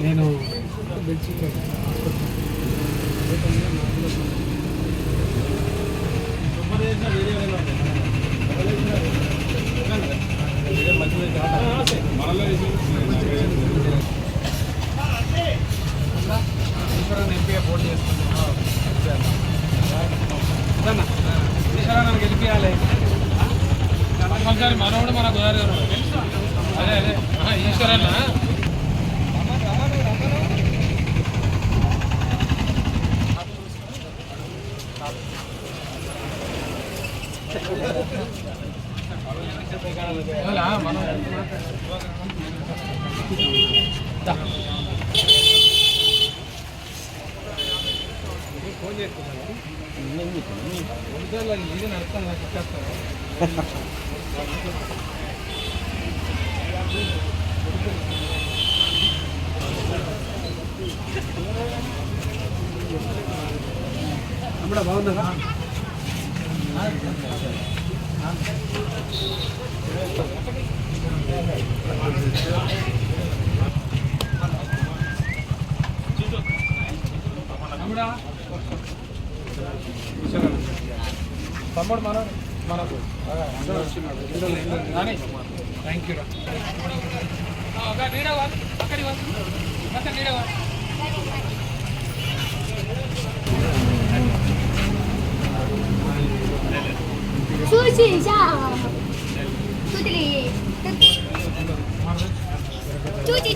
నేను ఎంపీగా పోటీ చేస్తున్నాను నన్ను గెలిపించాలి కంపల్సరీ మనోడు మన గోదావరి గారు అదే అదే ఈశ్వరన్న. ఫోన్ చేస్తున్నాను ఇది నడుస్తాను నాకు ఇచ్చేస్తాను అమ్మడా బాగుందా అమ్మడా తమ్ముడు మన థ్యాంక్ యూ రా అక్కడికి అక్కడ నీడవా 出去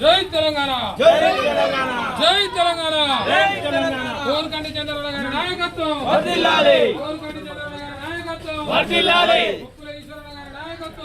జై తెలంగాణ! జై తెలంగాణ! జై తెలంగాణ! జై తెలంగాణ! కోరుకంటి చంద్రబాబు గారి నాయకత్వం! వర్ధిల్లాలి కోరుకంటి చంద్రబాబు గారి నాయకత్వం! వర్ధిల్లాలి ఉప్పుల ఈశ్వరరావు గారి నాయకత్వం వర్ధిల్లాలి ఉప్పుల ఈశ్వరరావు గారి నాయకత్వం వర్ధిల్లాలి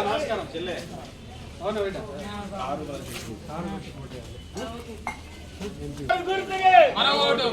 నమస్కారం చెల్లె. అవును బిడ్డ ఆరు మన ఓటు.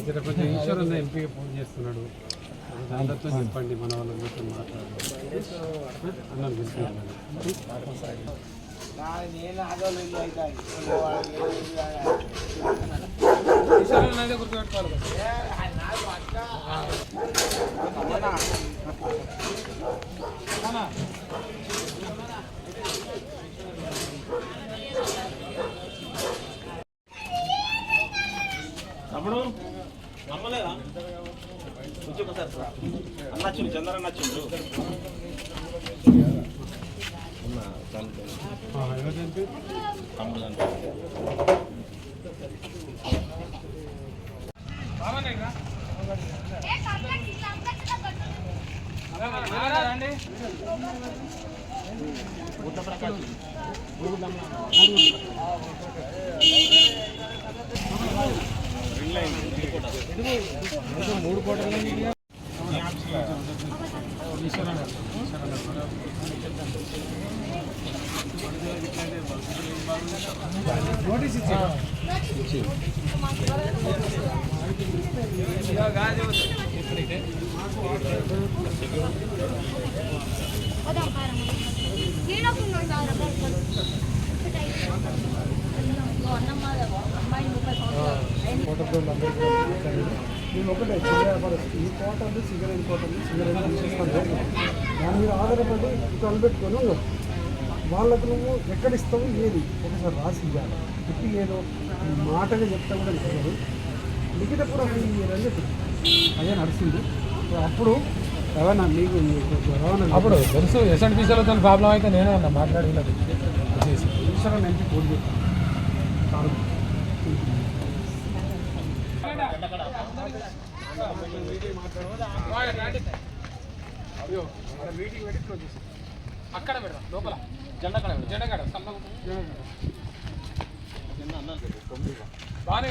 ఇక్కడ కొంచెం ఈశ్వర్ అన్న ఎంపీగా ఫోన్ చేస్తున్నాడు. అందరితో చెప్పండి మన వాళ్ళందరితో మాట్లాడాలి అన్నాను ఈశ్వర్ అన్న అయితే గుర్తుపెట్టుకోవాలి కదా. తమ్ముడు నమ్మలేదా కొంచెం ఒకసారి రా. అన్న వచ్చిండు చంద్రన్న వచ్చిండు ఉన్నా, చనిపోయిండు. ఆ, ఎవరు చంపి తమ్ముడు చనిపోయిండు. రింగ్ లైన్, రింగ్ కోట. మూడు కోటలు ఈశ్వర్ అన్న ఈశ్వర్ అన్న నోటీస్ ఇచ్చి నేను ఒకటే చిన్న ఈ కోటలు సిగరెట్ కోటలు సిగరెట్ తీసేస్తాను దాని మీద ఆధారపడి పెట్టుకొని వాళ్ళకు నువ్వు ఎక్కడ ఇస్తావు ఏది? ఒకసారి రాసి ఇవ్వాలి చెప్పి ఏదో మాటగా చెప్తా కూడా లిఖిత కూడా ఇవన్నీ అదే సో అప్పుడు రవాణా మీకు మీకు రవాణా అప్పుడు తెలుసు ఎస్ఎండ్పీసీలో తన ప్రాబ్లం అయితే నేనే అన్న మాట్లాడినది వచ్చేసి. పెట్టి ఇట్లా వచ్చేసి అక్కడ పెడదాం లోపల. జెండా కడ జెండా కడ బాగానే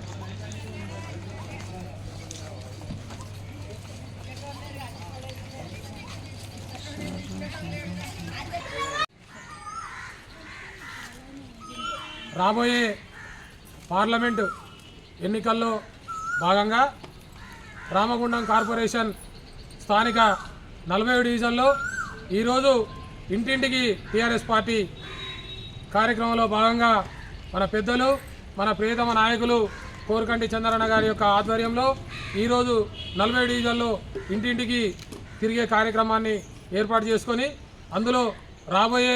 రాబోయే పార్లమెంటు ఎన్నికల్లో భాగంగా రామగుండం కార్పొరేషన్ స్థానిక నలభై డివిజన్లో ఈరోజు ఇంటింటికి టీఆర్ఎస్ పార్టీ కార్యక్రమంలో భాగంగా మన పెద్దలు మన ప్రియతమ నాయకులు కోరకంటి చంద్రన్న గారి యొక్క ఆధ్వర్యంలో ఈరోజు నలభై డివిజన్లో ఇంటింటికి తిరిగే కార్యక్రమాన్ని ఏర్పాటు చేసుకొని అందులో రాబోయే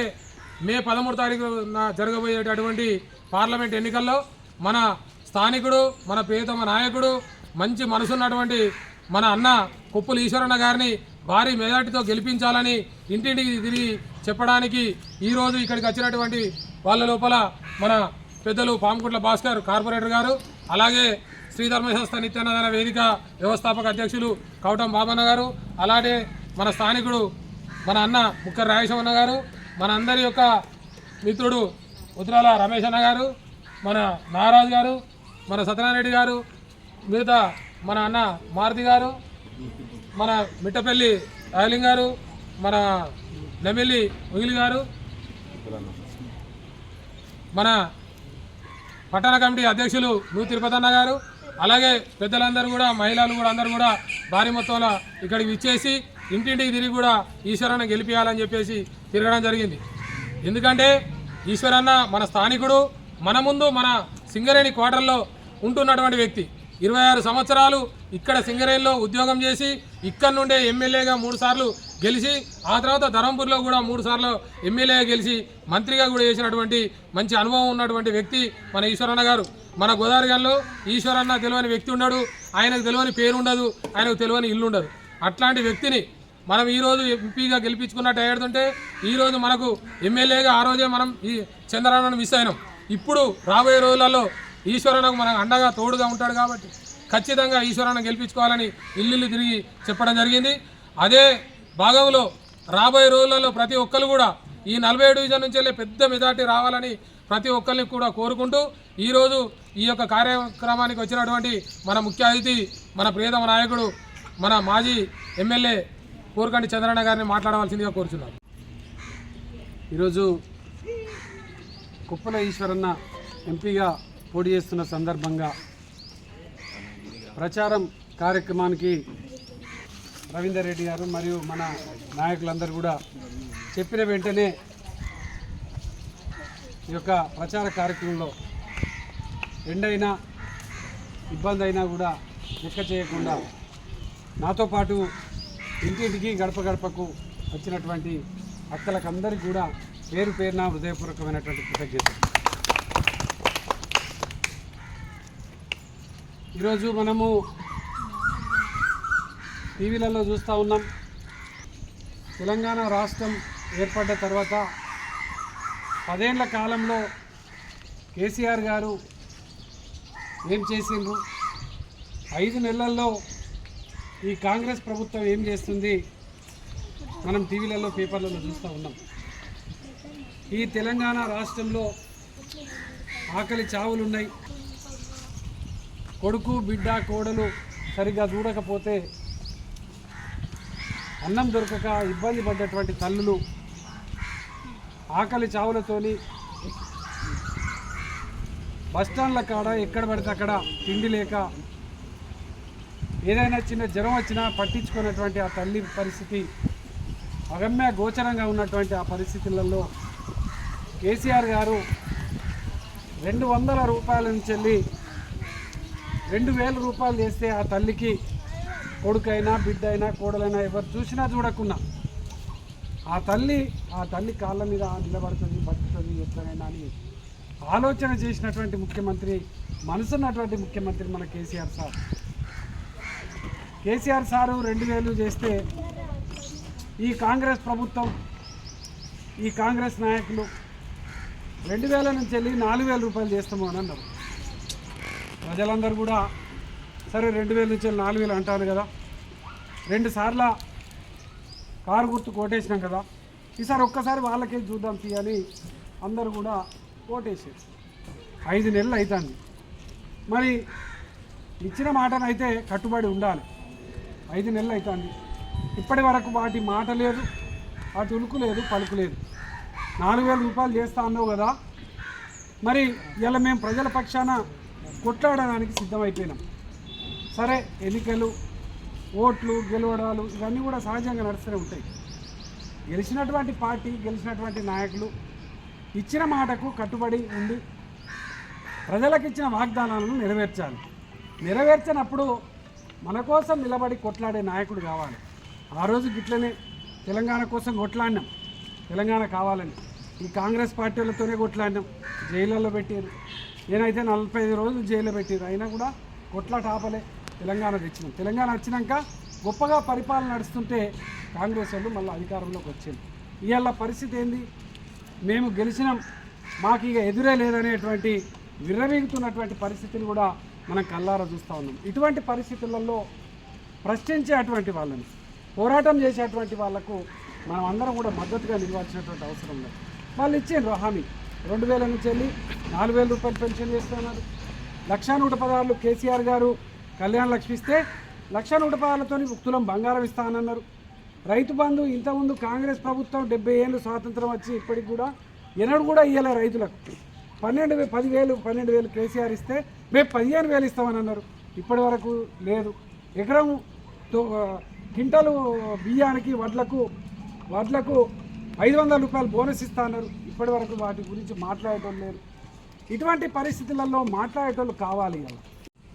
మే పదమూడు తారీఖున జరగబోయేటటువంటి పార్లమెంట్ ఎన్నికల్లో మన స్థానికుడు మన ప్రియతమ నాయకుడు మంచి మనసున్నటువంటి మన అన్న కొప్పుల ఈశ్వరన్న గారిని భారీ మెజార్టీతో గెలిపించాలని ఇంటింటికి తిరిగి చెప్పడానికి ఈరోజు ఇక్కడికి వచ్చినటువంటి వాళ్ళ లోపల మన పెద్దలు పాముకుంట్ల భాస్కర్ కార్పొరేటర్ గారు అలాగే శ్రీ ధర్మశాస్త్ర నిత్యాన్నదాన వేదిక వ్యవస్థాపక అధ్యక్షులు కౌటం బాబన్న గారు అలాగే మన స్థానికుడు మన అన్న ముక్కర్ రాజేశ్వరన్న గారు మన అందరి యొక్క మిత్రుడు ఉత్తరాల రమేష్ అన్న గారు మన నారాజు గారు మన సత్యనారాయణ గారు మిగతా మన అన్న మారుతి గారు మన మిట్టపల్లి రాయలింగ్ గారు మన నెమిల్లి ఉగిలి గారు మన పట్టణ కమిటీ అధ్యక్షులు నూ తిరుపతన్న గారు అలాగే పెద్దలందరూ కూడా మహిళలు కూడా అందరూ కూడా భారీ మొత్తంలో ఇక్కడికి ఇచ్చేసి ఇంటింటికి తిరిగి కూడా ఈశ్వరాన్ని గెలిపించాలని చెప్పేసి తిరగడం జరిగింది. ఎందుకంటే ఈశ్వరన్న మన స్థానికుడు మన ముందు మన సింగరేణి క్వార్టర్లో ఉంటున్నటువంటి వ్యక్తి. ఇరవై ఆరు సంవత్సరాలు ఇక్కడ సింగరేణిలో ఉద్యోగం చేసి ఇక్కడ నుండే ఎమ్మెల్యేగా మూడు సార్లు గెలిచి ఆ తర్వాత ధరంపూర్లో కూడా మూడు సార్లు ఎమ్మెల్యేగా గెలిచి మంత్రిగా కూడా చేసినటువంటి మంచి అనుభవం ఉన్నటువంటి వ్యక్తి మన ఈశ్వరన్న గారు. మన గోదావరిలో ఈశ్వరన్న తెలియని వ్యక్తి ఉండడు ఆయనకు తెలియని పేరు ఉండదు ఆయనకు తెలియని ఇల్లు ఉండదు. అట్లాంటి వ్యక్తిని మనం ఈరోజు ఎంపీగా గెలిపించుకున్నట్టు ఏడుతుంటే ఈరోజు మనకు ఎమ్మెల్యేగా ఆ రోజే మనం ఈ చంద్రన్నను మిస్ అయినాం. ఇప్పుడు రాబోయే రోజులలో ఈశ్వరనకు మనకు అండగా తోడుగా ఉంటాడు కాబట్టి ఖచ్చితంగా ఈశ్వరన్న గెలిపించుకోవాలని ఇల్లు తిరిగి చెప్పడం జరిగింది. అదే భాగంలో రాబోయే రోజులలో ప్రతి ఒక్కరు కూడా ఈ నలభై డివిజన్ నుంచి వెళ్ళే పెద్ద మెజార్టీ రావాలని ప్రతి ఒక్కరిని కూడా కోరుకుంటూ ఈరోజు ఈ యొక్క కార్యక్రమానికి వచ్చినటువంటి మన ముఖ్య అతిథి మన ప్రియతమ నాయకుడు మన మాజీ ఎమ్మెల్యే కోరుకండి చంద్రన్న గారిని మాట్లాడవలసిందిగా కోరుచున్నాను ఈరోజు కుప్పల ఈశ్వరన్న ఎంపీగా పోటీ చేస్తున్న సందర్భంగా ప్రచారం కార్యక్రమానికి రవీందర్ రెడ్డి గారు మరియు మన నాయకులందరూ కూడా చెప్పిన వెంటనే ఈ యొక్క ప్రచార కార్యక్రమంలో ఎండైనా ఇబ్బంది అయినా కూడా లెక్క చేయకుండా నాతో పాటు ఇంటింటికి గడప గడపకు వచ్చినటువంటి అక్కలకందరికీ కూడా పేరు పేరున హృదయపూర్వకమైనటువంటి కృతజ్ఞత ఈరోజు మనము టీవీలలో చూస్తూ ఉన్నాం. తెలంగాణ రాష్ట్రం ఏర్పడ్డ తర్వాత పదేళ్ళ కాలంలో కేసీఆర్ గారు ఏం చేసిండ్రు? ఐదు నెలల్లో ఈ కాంగ్రెస్ ప్రభుత్వం ఏం చేస్తుంది? మనం టీవీలలో పేపర్లలో చూస్తూ ఉన్నాం. ఈ తెలంగాణ రాష్ట్రంలో ఆకలి చావులున్నాయి. కొడుకు బిడ్డ కోడలు సరిగ్గా చూడకపోతే అన్నం దొరకక ఇబ్బంది పడ్డటువంటి తల్లులు ఆకలి చావులతోని బస్టాండ్ల కాడ ఎక్కడ పడితే అక్కడ తిండి లేక ఏదైనా చిన్న జ్వరం వచ్చినా పట్టించుకున్నటువంటి ఆ తల్లి పరిస్థితి అగమ్య గోచరంగా ఉన్నటువంటి ఆ పరిస్థితులలో కేసీఆర్ గారు రెండు వందల రూపాయల నుంచి వెళ్ళి రెండు వేల రూపాయలు చేస్తే ఆ తల్లికి కొడుకైనా బిడ్డ అయినా కోడలైనా ఎవరు చూసినా చూడకున్నా. ఆ తల్లి ఆ తల్లి కాళ్ళ మీద నిలబడుతుంది బతుకుతుంది ఎట్లనైనా అని ఆలోచన చేసినటువంటి ముఖ్యమంత్రి మనసున్నటువంటి ముఖ్యమంత్రి మన కేసీఆర్ సార్. కేసీఆర్ సారు రెండు వేలు చేస్తే ఈ కాంగ్రెస్ ప్రభుత్వం ఈ కాంగ్రెస్ నాయకులు రెండు వేల నుంచి వెళ్ళి నాలుగు వేల రూపాయలు చేస్తాము అని అన్నారు. ప్రజలందరూ కూడా సరే రెండు వేల నుంచి వెళ్ళి నాలుగు వేలు అంటారు కదా. రెండు సార్ల కారు గుర్తు కోటేసినాం కదా. ఈసారి ఒక్కసారి వాళ్ళకే చూద్దాం తీయాలి అందరూ కూడా కోటేసారు ఐదు నెలలు అవుతుంది మరి ఇచ్చిన మాటనైతే కట్టుబడి ఉండాలి. ఐదు నెలలు అవుతుంది ఇప్పటి వరకు వాటి మాట లేదు వాటి ఉలుకు లేదు పలుకు లేదు. నాలుగు వేల రూపాయలు చేస్తా అన్నావు కదా మరి ఇలా మేము ప్రజల పక్షాన కొట్లాడడానికి సిద్ధమైపోయినాం. సరే ఎన్నికలు ఓట్లు గెలవడాలు ఇవన్నీ కూడా సహజంగా నడుస్తూనే ఉంటాయి. గెలిచినటువంటి పార్టీ గెలిచినటువంటి నాయకులు ఇచ్చిన మాటకు కట్టుబడి ఉండి ప్రజలకు ఇచ్చిన వాగ్దానాలను నెరవేర్చాలి. నెరవేర్చినప్పుడు మన కోసం నిలబడి కొట్లాడే నాయకుడు కావాలి. ఆ రోజు గిట్లనే తెలంగాణ కోసం కొట్లాడినాం. తెలంగాణ కావాలని. ఈ కాంగ్రెస్ పార్టీలతోనే కొట్లాడినాం. జైళ్ళల్లో పెట్టారు నేనైతే నలభై ఐదు రోజులు జైల్లో పెట్టారు అయినా కూడా కొట్లాట ఆపలే. తెలంగాణ తెచ్చినాం. తెలంగాణ వచ్చినాక గొప్పగా పరిపాలన నడుస్తుంటే కాంగ్రెస్ వాళ్ళు మళ్ళీ అధికారంలోకి వచ్చింది ఇవాళ పరిస్థితి ఏంది? మేము గెలిచినాం. మాకు ఇక ఎదురే లేదనేటువంటి విర్రవీగుతున్నటువంటి పరిస్థితిని కూడా మనం కల్లారా చూస్తూ ఉన్నాం. ఇటువంటి పరిస్థితులలో ప్రశ్నించేటువంటి వాళ్ళని పోరాటం చేసేటువంటి వాళ్ళకు మనం అందరం కూడా మద్దతుగా నిలవాల్సినటువంటి అవసరం లేదు. వాళ్ళు ఇచ్చిండ్రు హామీ. రెండు వేల నుంచి వెళ్ళి నాలుగు వేల రూపాయలు పెన్షన్ చేస్తున్నారు. లక్ష నూట పదహారులు కేసీఆర్ గారు కళ్యాణ లక్ష్మి ఇస్తే లక్ష నూట పదహారులతో తులం బంగారం ఇస్తానన్నారు రైతు బంధు ఇంతకుముందు కాంగ్రెస్ ప్రభుత్వం డెబ్బై ఏళ్ళు స్వాతంత్రం వచ్చి ఇప్పటికి కూడా ఎన్నడూ కూడా ఇవ్వలే రైతులకు. పన్నెండు వే పదివేలు పన్నెండు వేలు కేసీఆర్ ఇస్తే మేము పదిహేను వేలు ఇస్తామని అన్నారు. ఇప్పటి వరకు లేదు. ఎకరం తో- బియ్యానికి వడ్లకు వడ్లకు ఐదు వందల రూపాయలు బోనస్ ఇస్తా అన్నారు. ఇప్పటి వరకు వాటి గురించి మాట్లాడటం లేదు ఇటువంటి పరిస్థితులలో మాట్లాడేటోళ్ళు కావాలి ఇలా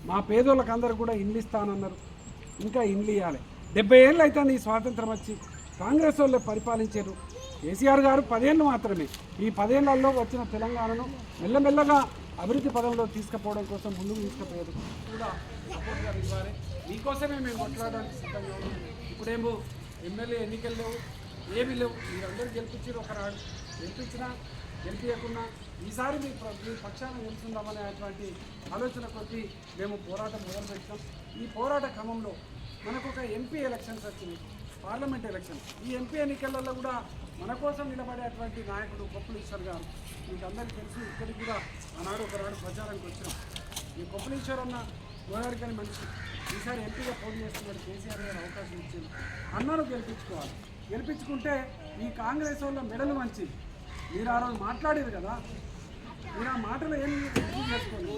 మా పేదోళ్ళకి అందరూ కూడా ఇండ్లు ఇస్తానన్నారు. ఇంకా ఇండ్లు ఇవ్వాలి డెబ్బై ఏళ్ళు అవుతుంది ఈ స్వాతంత్రం వచ్చి. కాంగ్రెస్ వాళ్ళే పరిపాలించారు. కేసీఆర్ గారు పదేళ్ళు మాత్రమే ఈ పదేళ్ళలో వచ్చిన తెలంగాణను మెల్లమెల్లగా అభివృద్ధి పదంలో తీసుకుపోవడం కోసం ముందుకు తీసుకుపోయారు కూడా సపోర్ట్గా ఇవ్వాలి. మీకోసమే మేము కొట్లాడడానికి సిద్ధంగా ఉన్నాం. ఇప్పుడేమో ఎమ్మెల్యే ఎన్నికలు లేవు. ఏమీ లేవు. మీరందరూ గెలిపించారు ఒకనాడు. గెలిపించినా గెలిపించకుండా ఈసారి మీ మీ పక్షాన గెలుచుందామనేటువంటి ఆలోచన కొద్దీ మేము పోరాటం మొదలుపెట్టాం. ఈ పోరాట క్రమంలో మనకు ఒక ఎంపీ ఎలక్షన్స్ వచ్చింది పార్లమెంట్ ఎలక్షన్ ఈ ఎంపీ ఎన్నికలలో కూడా మన కోసం నిలబడేటువంటి నాయకుడు కొప్పులీశ్వర్ గారు. మీకు అందరికీ తెలుసు ఇక్కడికి కూడా ఆనాడు ఒకనాడు ప్రచారానికి వచ్చినాం ఈ కొప్పులీశ్వర్ అన్న గోదావరికని మనిషి. ఈసారి ఎంపీగా పోటీ చేస్తున్నాడు కేసీఆర్ గారు అవకాశం ఇచ్చింది. అన్నారు గెలిపించుకోవాలి. గెలిపించుకుంటే ఈ కాంగ్రెస్ వాళ్ళ మెడలు మంచి మీరు ఆ రోజు మాట్లాడారు కదా? మీరు ఆ మాటలు ఏం చేసుకోండి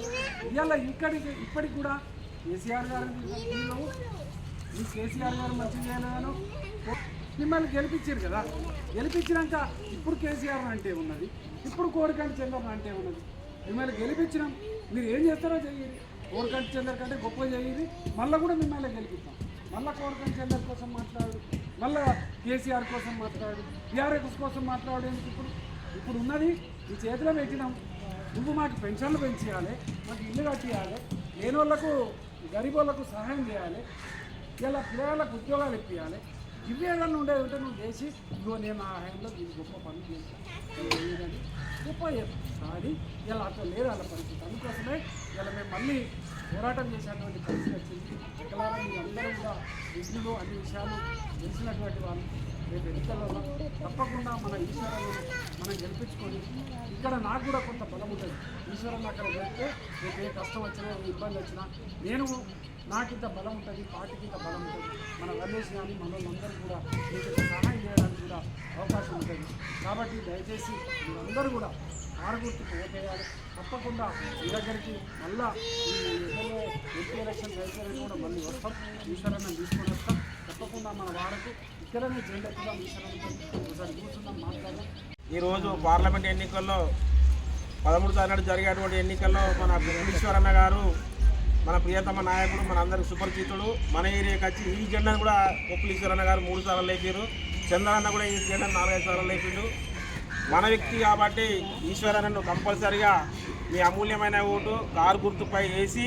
ఇవాళ ఇక్కడికి ఇప్పటికి కూడా కేసీఆర్ గారు ఈ కేసీఆర్ గారు మంచి చేయలేను మిమ్మల్ని గెలిపించారు కదా. గెలిపించినాక ఇప్పుడు కేసీఆర్ అంటే ఉన్నది ఇప్పుడు కోరికంటి చంద్రబాబు అంటే ఉన్నది. మిమ్మల్ని గెలిపించినాం మీరు ఏం చేస్తారో చెయ్యండి కోరికంటి చంద్ర కంటే గొప్ప చేయండి మళ్ళీ కూడా మిమ్మల్ని గెలిపిస్తాం. మళ్ళీ కోరికంటి చంద్ర కోసం మాట్లాడు. మళ్ళీ కేసీఆర్ కోసం మాట్లాడు. టీఆర్ఎస్ కోసం మాట్లాడు ఎందుకు ఇప్పుడు? ఇప్పుడు ఉన్నది ఈ చేతిలో పెట్టినాం. నువ్వు మాకు పెన్షన్లు పెంచేయాలి మాకు ఇల్లు కట్టియాలి లేని వాళ్ళకు గరీబ్ వాళ్ళకు సహాయం చేయాలి ఇలా పిల్లలకు ఉద్యోగాలు ఇప్పించాలి ఇవి ఉండే ఉండేది ఉంటే నువ్వు చేసి ఇదిగో నేను నా హయాంలో దీన్ని గొప్ప పనులు చేస్తాను గొప్ప కానీ ఇలా అట్లా లేదు అలా పరిస్థితి. అందుకోసమే ఇలా మేము మళ్ళీ పోరాటం చేసేటువంటి పరిస్థితి వచ్చింది. వికలారా మీ అందరూ కూడా విఘ్నులు అన్ని విషయాలు తెలిసినటువంటి వాళ్ళు. రేపు ఎన్నికల్లో తప్పకుండా మన ఈశ్వరాన్ని మనం గెలిపించుకొని ఇక్కడ నాకు కూడా కొంత బలం ఉంటుంది. ఈశ్వరం అక్కడ వెళ్తే రేపు ఏ కష్టం వచ్చినా ఏ ఇబ్బంది వచ్చినా నేను నాకు ఇంత బలం ఉంటుంది పార్టీకి ఇంత బలం ఉంటుంది. మన రమేష్ కానీ మనందరూ కూడా మీకు సహాయం చేయడానికి కూడా అవకాశం ఉంటుంది. కాబట్టి దయచేసి మీరందరూ కూడా ఆరుగుర్తికి ఓటేయాలి. తప్పకుండా మీ దగ్గరికి మళ్ళా ఈ ఎమ్మెల్యే ఎంపీ ఎలక్షన్ అయిపోయినా కూడా మళ్ళీ వస్తాం. ఈశ్వరన్న తీసుకొని వస్తాం. తప్పకుండా మన వాడకు ఇక్కడనే జెండెత్తుగా ఎత్తుదాం ఒకసారి కూర్చుందాం మాట్లాడదాం. ఈరోజు పార్లమెంట్ ఎన్నికల్లో పదమూడు తారీఖు జరిగేటువంటి ఎన్నికల్లో మన ఈశ్వరన్న గారు మన ప్రియతమ నాయకుడు మన అందరికి సుపరిచితుడు మన ఏరియాకి వచ్చి ఈ జెండాను కూడా ఈశ్వరన్న గారు మూడు సార్లు లేపారు. చంద్రన్న కూడా ఈ జెండాను నాలుగైదు సార్లు లేపిండు. మన వ్యక్తి కాబట్టి ఈశ్వరన్నను కంపల్సరిగా మీ అమూల్యమైన ఓటు కారు గుర్తుపై వేసి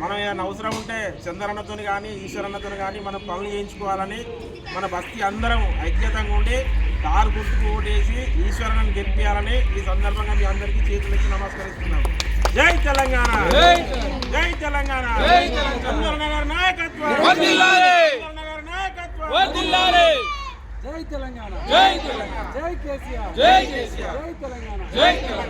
మనం ఏదైనా అవసరం ఉంటే చంద్రన్నతో కానీ ఈశ్వరన్నతో కానీ మనం పనులు చేయించుకోవాలని మన బస్తీ అందరం ఐక్యతంగా ఉండి కారు గుర్తుకు ఓటేసి ఈశ్వరన్నను గెలిపించాలని ఈ సందర్భంగా మీ అందరికీ చేతులెత్తి నమస్కరిస్తున్నాం జై తెలంగాణ. జై తెలంగాణ. చంద్రన్న గారి నాయకత్వం. జై తెలంగాణ. జై తెలంగాణ. జై కేసీఆర్. జై కేసీఆర్. జై తెలంగాణ. జై తెలంగాణ.